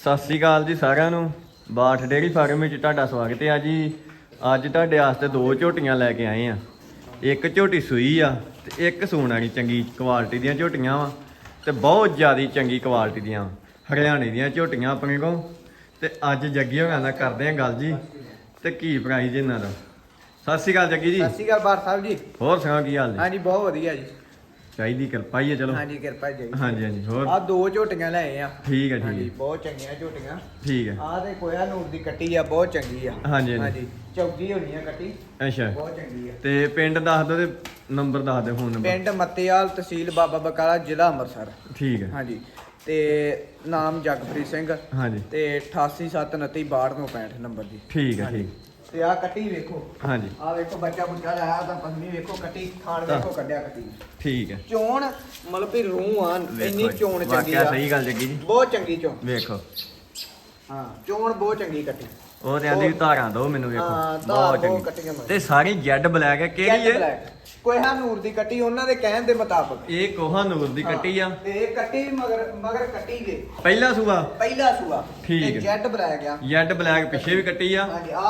ਸਤਿ ਸ੍ਰੀ ਅਕਾਲ ਜੀ ਸਾਰਿਆਂ ਨੂੰ। ਬਾਠ ਡੇਅਰੀ ਫਾਰਮ ਵਿੱਚ ਤੁਹਾਡਾ ਸਵਾਗਤ ਹੈ ਜੀ। ਅੱਜ ਤੁਹਾਡੇ ਵਾਸਤੇ ਦੋ ਝੋਟੀਆਂ ਲੈ ਕੇ ਆਏ ਆ। ਇੱਕ ਝੋਟੀ ਸੂਈ ਆ ਤੇ ਇੱਕ ਸੂਣ ਵਾਲੀ ਚੰਗੀ ਕੁਆਲਿਟੀ ਦੀਆਂ ਝੋਟੀਆਂ ਵਾ ਤੇ ਬਹੁਤ ਜ਼ਿਆਦੀ ਚੰਗੀ ਕੁਆਲਿਟੀ ਦੀਆਂ। ਹਰਿਆਣੇ ਦੀਆਂ ਝੋਟੀਆਂ ਆਪਣੇ ਕੋਲ। ਤੇ ਅੱਜ ਜੱਗੀ ਹੋਰਾਂ ਨਾਲ ਕਰਦੇ ਆ ਗੱਲ ਜੀ। ਤੇ ਕੀ ਪ੍ਰਾਈਜ਼ ਇਹਨਾਂ ਦਾ? ਸਤਿ ਸ੍ਰੀ ਅਕਾਲ ਜੱਗੀ ਜੀ। ਸਤਿ ਸ਼੍ਰੀ ਅਕਾਲ ਬਾਰ ਸਾਹਿਬ ਜੀ। ਹੋਰ ਸੁਣਾਓ ਕੀ ਹਾਲ ਜੀ? ਹਾਂਜੀ ਬਹੁਤ ਵਧੀਆ ਜੀ। ਚਾਹੀਦੀ ਕਿਰਪਾ ਹੀ ਹੈ ਚਲੋ। ਹਾਂਜੀ ਕਿਰਪਾ ਜੀ ਹਾਂਜੀ ਹਾਂਜੀ ਹੋਰ? ਆ ਦੋ ਝੋਟੀਆਂ ਲਏ ਆ। ਠੀਕ ਹੈ ਠੀਕ ਹਾਂਜੀ ਹੈ। ਬਹੁਤ ਚੰਗੀਆਂ ਝੋਟੀਆਂ। ਠੀਕ ਹੈ। ਆ ਤੇ ਕੋਇਆ ਨੂਰ ਦੀ ਕੱਟੀ ਆ ਬਹੁਤ ਚੰਗੀ ਆ। ਹਾਂਜੀ, ਹਾਂਜੀ। ਚੌਗੀ ਹੋਣੀ ਆ ਕੱਟੀ। ਅੱਛਾ। ਬਹੁਤ ਚੰਗੀ ਆ। ਤੇ ਪਿੰਡ ਦੱਸ ਦਿਓ ਤੇ ਨੰਬਰ ਦੱਸ ਦਿਓ ਫੋਨ ਨੰਬਰ। ਪਿੰਡ ਮੱਤੇਵਾਲ ਤਹਿਸੀਲ ਬਾਬਾ ਬਕਾਲਾ ਜ਼ਿਲ੍ਹਾ ਅੰਮ੍ਰਿਤਸਰ। ਠੀਕ ਹੈ। ਹਾਂਜੀ ਤੇ ਨਾਮ ਜਗਪ੍ਰੀਤ ਸਿੰਘ। ਹਾਂਜੀ। ਤੇ 8879262965 ਨੰਬਰ ਜੀ ਠੀਕ ਹੈ। ਠੀਕ। ਤੇ ਆ ਕੱਟੀ ਵੇਖੋ। ਹਾਂਜੀ। ਆ ਵੇਖੋ ਬੱਚਾ ਬੁੱਚਾ ਲਾਇਆ ਤਾਂ ਪੰਜਵੀਂ ਵੇਖੋ ਕੱਟੀ ਖਾਣ ਵੇਖੋ ਕੱਢਿਆ ਕੱਟੀ। ਠੀਕ ਹੈ। ਚੋਣ ਮਤਲਬ ਵੀ ਰੂਹ ਆ ਇੰਨੀ ਚੋਣ ਚੰਗੀ ਵਾਕਿਆ ਆ। ਸਹੀ ਗੱਲ ਜੱਗੀ ਜੀ। ਬਹੁਤ ਚੰਗੀ ਚੋਣ। ਵੇਖੋ। ਹਾਂ ਚੋਣ ਬਹੁਤ ਚੰਗੀ ਕੱਟੀ। ਉਹ ਤੇ ਆਂਦੀ ਧਾਰਾਂ ਦੋ ਮੈਨੂੰ ਵੇਖੋ। ਹਾਂ, ਧਾਰ ਬਹੁਤ ਬਹੁਤ ਚੰਗੀ। ਕੱਟੀਆਂ ਮੈਂ। ਤੇ ਸਾਰੀ ਜੈਡ ਬਲੈਕ ਹੈ ਕਿਹੜੀ Jet ਹੈ? ਕੋਹਿਆ ਨੂਰ ਦੀ ਕੱਟੀ ਉਹਨਾਂ ਦੇ ਕਹਿਣ ਦੇ ਮੁਤਾਬਕ। ਇਹ ਕੋਹਾ ਨੂਰ ਦੀ ਕੱਟੀ ਆ। ਤੇ ਇਹ ਕੱਟੀ ਵੀ ਮਗਰ ਮਗਰ ਕੱਟੀ ਗਏ ਪਹਿਲਾ ਸੂਆ? ਪਹਿਲਾ ਸੂਆ। ਠੀਕ ਹੈ। ਤੇ ਜੈਡ ਬਲੈਕ ਆ। ਜੈਡ ਬਲੈਕ ਪਿੱਛੇ ਵੀ ਕੱਟੀ ਆ।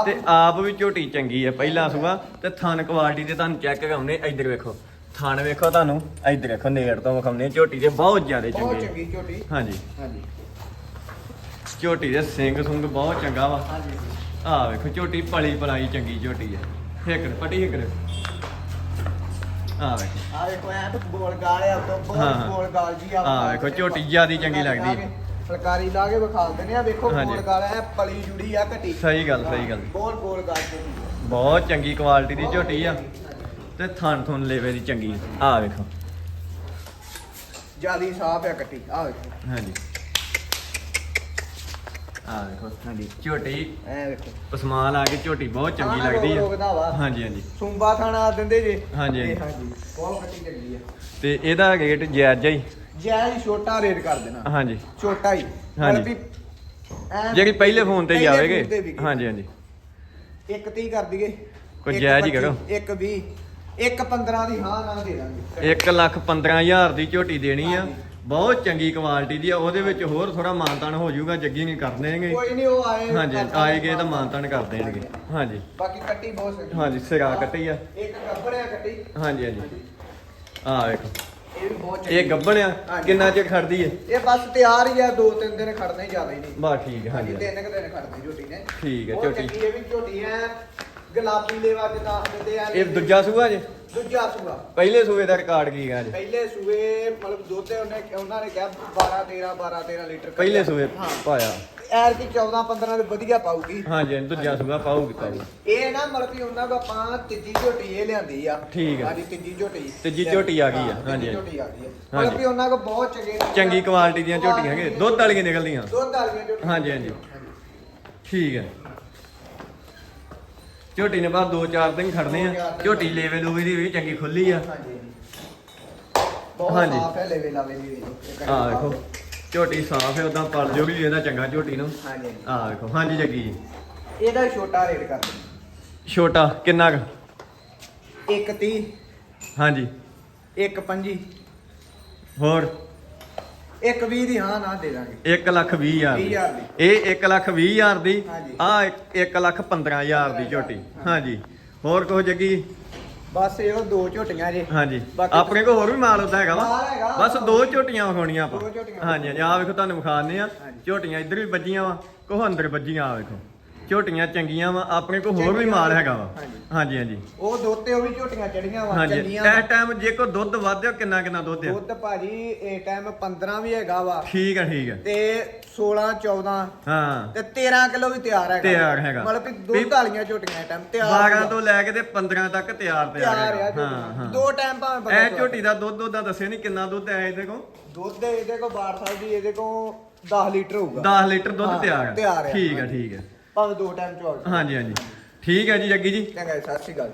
ਤੇ ਆਪ ਵੀ ਝੋਟੀ ਚੰਗੀ ਆ ਪਹਿਲਾ ਸੂਆ। ਤੇ ਥਣ ਕੁਆਲਿਟੀ ਤੇ ਤੁਹਾਨੂੰ ਚੈੱਕ ਕਰਾਉਨੇ ਇੱਧਰ ਵੇਖੋ। ਥਣ ਵੇਖੋ ਤੁਹਾਨੂੰ ਇੱਧਰ ਵੇਖੋ ਨੇੜ ਤੋਂ ਵਿਖਾਉਨੇ ਝੋਟੀ ਦੇ ਬਹੁਤ ਜ਼ਿਆਦਾ ਬਹੁਤ ਚੰਗੀ ਚੰਗੀ ਝੋਟੀ। ਹਾਂਜੀ। ਹਾਂਜੀ। ਝੋਟੀ ਦੇ ਸਿੰਘ ਸੁੰਗ ਬਹੁਤ ਚੰਗਾ ਵਾ। ਹਾਂਜੀ। ਆ ਵੇਖੋ ਝੋਟੀ ਪਲੀ ਪਲਾਈ ਚੰਗੀ ਝੋਟੀ ਹੈ ਹਿੱਕੜ ਪਟੀ ਹਿੱਕੜ। ਆ ਵੇਖੋ। ਆ ਵੇਖੋ ਐ ਤਾਂ ਗੋਲ ਗਾਲ ਆ ਤੋਂ ਬਹੁਤ ਹਾਂ, ਹਾਂ। ਗੋਲ ਗਾਲ ਜੀ ਆ ਹਾਂ, ਵੇਖੋ ਝੋਟੀ ਜ਼ਿਆਦੀ ਚੰਗੀ ਲੱਗਦੀ। ਫਲਕਾਰੀ ਲਾ ਕੇ ਵਿਖਾ ਦਿੰਦੇ ਆ ਵੇਖੋ ਹਾਂਜੀ। ਗੋਲ ਗਾਲ ਐ ਪਲੀ ਜੁੜੀ ਆ ਕੱਟੀ ਸਹੀ ਗੱਲ ਸਹੀ ਗੱਲ। ਬਹੁਤ ਗੋਲ ਗਾਲ ਝੋਟੀ ਬਹੁਤ ਚੰਗੀ ਕੁਆਲਿਟੀ ਦੀ ਝੋਟੀ ਆ। ਤੇ ਥਣ ਥੁਣ ਲੇਵੇ ਦੀ ਚੰਗੀ ਆ। ਵੇਖੋ। ਜਿਆਦੀ ਸਾਫ਼ ਆ ਕੱਟੀ ਆ ਵੇਖੋ। ਹਾਂਜੀ। ਆ ਵੇਖੋ ਹਾਂਜੀ। ਝੋਟੀ। ਐ ਵੇਖੋ ਪਸਮਾਨ ਆ ਕੇ ਝੋਟੀ ਬਹੁਤ ਚੰਗੀ ਥਾਣਾ ਲੱਗਦੀ ਰੋਕ- ਰੋਕਦਾ ਵਾ। ਆ ਹਾਂਜੀ ਹਾਂਜੀ। ਸੁੰਬਾ ਥਾਣਾ ਦਿੰਦੇ ਜੇ। ਹਾਂਜੀ, ਤੇ ਹਾਂਜੀ। ਹਾਂਜੀ ਬਹੁਤ ਕੱਟੀ ਚੰਗੀ ਆ। ਤੇ ਇਹਦਾ ਰੇਟ ਜਾਇਜ਼ ਹੀ ਜੈ। ਜੀ ਛੋਟਾ ਰੇਟ ਕਰ ਦੇਣਾ। ਹਾਂਜੀ। ਛੋਟਾ ਹੀ। ਹਾਂਜੀ। ਮਤਲਬ ਵੀ ਐਨ ਜਿਹੜੀ ਪਹਿਲੇ ਫੋਨ ਤੇ ਹੀ ਪਹਿਲੇ ਆਵੇਗੇ। ਫੋਨ ਤੇ ਵਿਕੇ। ਹਾਂਜੀ ਹਾਂਜੀ। ਇੱਕ 30 ਕਰ ਦਈਏ। ਕੋਈ ਇੱਕ ਜਾਇਜ਼ ਹੀ 25, ਕਰੋ। ਇੱਕ 20 ਇੱਕ 15 ਦੀ ਹਾਂ ਨਾ ਦੇ ਦਾਂਗੇ। 1 ਲੱਖ 15000 ਦੀ ਝੋਟੀ ਦੇਣੀ ਆ। ਹਾਂਜੀ। ਬਹੁਤ ਚੰਗੀ ਕੁਆਲਿਟੀ ਦੀ ਆ ਉਹਦੇ ਵਿੱਚ ਹੋਰ ਥੋੜਾ ਮਾਨਤਾਨ ਹੋ ਜਾਊਗਾ ਜੱਗੀ ਨਹੀਂ ਕਰ ਦੇਣਗੇ। ਕੋਈ ਨਹੀਂ ਉਹ ਆਏ ਹਾਂਜੀ ਕਰ ਦਾਂਗੇ ਆਏ ਗਏ ਤਾਂ ਮਾਨਤਾਨ ਕਰ ਦੇਣਗੇ। ਹਾਂਜੀ। ਬਾਕੀ ਕੱਟੀ ਬਹੁਤ ਸਹੀ। ਹਾਂਜੀ ਸਿਰਾ ਕੱਟੀ ਆ। ਇੱਕ ਗੱਬੜਿਆ ਕੱਟੀ। ਹਾਂਜੀ ਹਾਂਜੀ। ਆ ਵੇਖੋ। ਇਹ ਵੀ ਬਹੁਤ ਇਹ ਚੰਗੀ ਗੱਬਣ ਆ। ਕਿੰਨਾ ਚਿਰ ਖੜਦੀ ਏ? ਇਹ ਬਸ ਤਿਆਰ ਹੀ ਆ ਦੋ ਤਿੰਨ ਦਿਨ ਖੜਨਾ ਹੀ ਜ਼ਿਆਦਾ ਹੀ ਨਹੀਂ। ਬਾ ਠੀਕ ਹੈ, ਹਾਂਜੀ ਤਿੰਨ ਕੁ ਦਿਨ ਖੜਨੀ ਝੋਟੀ ਨੇ। ਠੀਕ ਹੈ, ਝੋਟੀ। ਇਹ ਵੀ ਝੋਟੀ ਐ ਗੁਲਾਬੀ ਲੇਵਾ ਜਿੱਦਾਂ ਦਿੰਦੇ ਆ। ਇਹ ਦੂਜਾ ਸੂਆ ਜੇ? ਦੂਜਾ ਸੂਆ। ਪਹਿਲੇ ਸੂਏ ਦਾ ਰਿਕਾਰਡ ਕੀ ਗਾ ਜੀ? ਪਹਿਲੇ ਸੂਏ ਮਤਲਬ ਦੁੱਧ ਉਹਨੇ ਉਹਨਾਂ ਨੇ ਕਿਹਾ 12 13 12 13 ਲੀਟਰ ਪਹਿਲੇ ਸੂਏ ਹਾਂ। ਪਾਇਆ। ਐਰ ਕੀ 14 15 ਦੇ ਵਧੀਆ ਪਾਊਗੀ। ਹਾਂਜੀ ਹਾਂਜੀ, ਦੂਜਾ ਸੂਆ ਪਾਊਗੀ ਪਾਊਗੀ। ਇਹ ਨਾ ਮਤਲਬ ਵੀ ਉਹਨਾਂ ਕੋ ਆਪਾਂ ਤੀਜੀ ਝੋਟੀ ਇਹ ਲਿਆਂਦੀ ਆ। ਠੀਕ ਹੈ। ਹਾਂਜੀ ਤੀਜੀ ਝੋਟੀ। ਤੀਜੀ ਝੋਟੀ ਆ ਗਈ ਆ, ਹਾਂ, ਹਾਂਜੀ, ਤੀਜੀ ਹਾਂਜੀ। ਝੋਟੀ ਆ ਗਈ ਆ। ਹਾਂਜੀ। ਮਤਲਬ ਵੀ ਉਹਨਾਂ ਕੋ ਬਹੁਤ ਚੰਗੇ ਚੰਗੀ ਕੁਆਲਿਟੀ ਦੀਆਂ ਝੋਟੀਆਂ ਹੈਗੇ ਦੁੱਧ ਵਾਲੀਆਂ ਨਿਕਲਦੀਆਂ। ਦੁੱਧ ਵਾਲੀਆਂ ਝੋਟੀਆਂ ਹਾਂਜੀ, ਹਾਂਜੀ। ਠੀਕ ਹੈ ਝੋਟੀ ਨੇ ਬਾਅਦ 2-4 ਦਿਨ ਖੜਨੇ ਦੋ ਚਾਰ ਆ ਦਿਨ ਝੋਟੀ ਲੇਵੇ ਲੂਵੇ ਦੀ ਵੀ ਚੰਗੀ ਖੁੱਲੀ ਆ। ਹਾਂਜੀ। ਬਹੁਤ ਹਾਂਜੀ। ਸਾਫ਼ ਹੈ ਲੈਵੇ ਲਾਵੇ ਦੀ ਵੀ ਆ ਵੇਖੋ ਝੋਟੀ ਸਾਫ਼ ਹੈ ਉਦਾਂ ਪਲ ਜੋਗੀ ਵੀ ਇਹਦਾ ਚੰਗਾ ਝੋਟੀ ਨੂੰ। ਹਾਂਜੀ ਆ ਵੇਖੋ ਹਾਂਜੀ ਜੱਗੀ ਜੀ। ਇਹਦਾ ਛੋਟਾ ਰੇਟ ਕਰ ਛੋਟਾ ਕਿੰਨਾ ਕੁ? ਇੱਕ 30 ਹਾਂਜੀ। ਇੱਕ 25 ਹੋਰ? ਇੱਕ 20 ਦੀ ਹਾਂ ਨਾ ਦੇ ਦਾਂਗੇ। 1 ਲੱਖ 20 ਹਜ਼ਾਰ ਵੀਹ ਹਜ਼ਾਰ ਦੀ। ਇਹ 1 ਲੱਖ 20 ਹਜ਼ਾਰ ਦੀ ਹਾਂਜੀ। ਆ 1 ਲੱਖ 15 ਹਜ਼ਾਰ ਦੀ ਝੋਟੀ। ਹਾਂਜੀ। ਹੋਰ ਕੁਝ ਜੱਗੀ? ਬਸ ਇਹੋ ਦੋ ਝੋਟੀਆਂ ਜੇ। ਹਾਂਜੀ। ਬਾਕੀ- ਆਪਣੇ ਕੋਲ ਹੋਰ ਵੀ ਮਾਲ ਹੁੰਦਾ ਹੈਗਾ ਮਾਲ ਵਾ ਹੈਗਾ। ਬਸ ਦੋ ਝੋਟੀਆਂ ਵਿਖਾਉਣੀਆਂ ਆਪਾਂ। ਦੋ ਝੋਟੀਆਂ ਹਾਂਜੀ ਹਾਂਜੀ। ਆ ਵੇਖੋ ਤੁਹਾਨੂੰ ਵਿਖਾਉਂਦੇ ਆ। ਝੋਟੀਆਂ ਇੱਧਰ ਵੀ ਵੱਜੀਆਂ ਵਾ। ਕੋਹ ਅੰਦਰ ਵੱਜੀਆਂ ਆ ਵੇਖੋ। ਝੋਟੀਆਂ ਚੰਗੀਆਂ ਵਾ ਆਪਣੇ ਕੋਲ ਹੋਰ ਵੀ ਮਾਲ ਹੈਗਾ ਵਾ। ਹਾਂਜੀ। ਹਾਂਜੀ ਉਹ ਦੁੱਧ ਤੇ ਉਹ ਵੀ ਝੋਟੀਆਂ ਚੜੀਆਂ ਵਾ ਹਾਂਜੀ। ਚੰਗੀਆਂ ਇਸ ਵਾ। ਟਾਈਮ ਜੇ ਕੋ ਦੁੱਧ ਵਧਿਆ ਕਿੰਨਾ ਕਿੰਨਾ ਦੁੱਧ ਆ? ਦੁੱਧ ਭਾਜੀ ਇਹ ਟਾਈਮ 15 ਵੀ ਹੈਗਾ ਵਾ। ਠੀਕ ਆ ਠੀਕ ਆ। ਤੇ 16 14 ਹਾਂ। ਤੇ 13 ਕਿਲੋ ਵੀ ਤਿਆਰ ਹੈਗਾ। ਤਿਆਰ ਹੈਗਾ। ਮਤਲਬ ਵੀ ਵੀ ਦੁੱਧ ਵਾਲੀਆਂ ਝੋਟੀਆਂ ਟਾਈਮ ਤਿਆਰ 12 ਹੋਈਆਂ। ਤੋਂ ਲੈ ਕੇ ਤੇ 15 ਤੱਕ ਤਿਆਰ ਤਿਆਰ ਤਿਆਰ ਆ ਹੈਗਾ। ਝੋਟੀਆਂ। ਹਾਂ ਹਾਂ। ਦੋ ਟਾਈਮ ਭਾਵੇਂ ਬੰਦਾ ਐ ਝੋਟੀ ਦਾ ਦੁੱਧ ਉਹਦਾ ਦੱਸਿਆ ਨਹੀਂ ਕਿੰਨਾ ਦੁੱਧ ਆਇਆ ਇਹਦੇ ਕੋਲ? ਦੁੱਧ ਇਹਦੇ ਕੋ ਬਾਰ ਸਾਹਿਬ ਜੀ ਇਹਦੇ ਕੋ 10 ਲੀਟਰ ਹੋਊਗਾ। 10 ਲੀਟਰ ਦੁੱਧ ਹਾਂ, ਤਿਆਰ ਆ। ਤਿਆਰ ਆ। ਠੀਕ ਆ ਠੀਕ ਆ। ਭਾਵੇਂ ਦੋ ਟਾਈਮ ਚਵਾ ਹਾਂਜੀ ਹਾਂਜੀ। ਠੀਕ ਹੈ ਜੀ ਜੱਗੀ ਜੀ। ਚੰਗਾ ਜੀ, ਸਤਿ ਸ਼੍ਰੀ ਅਕਾਲ।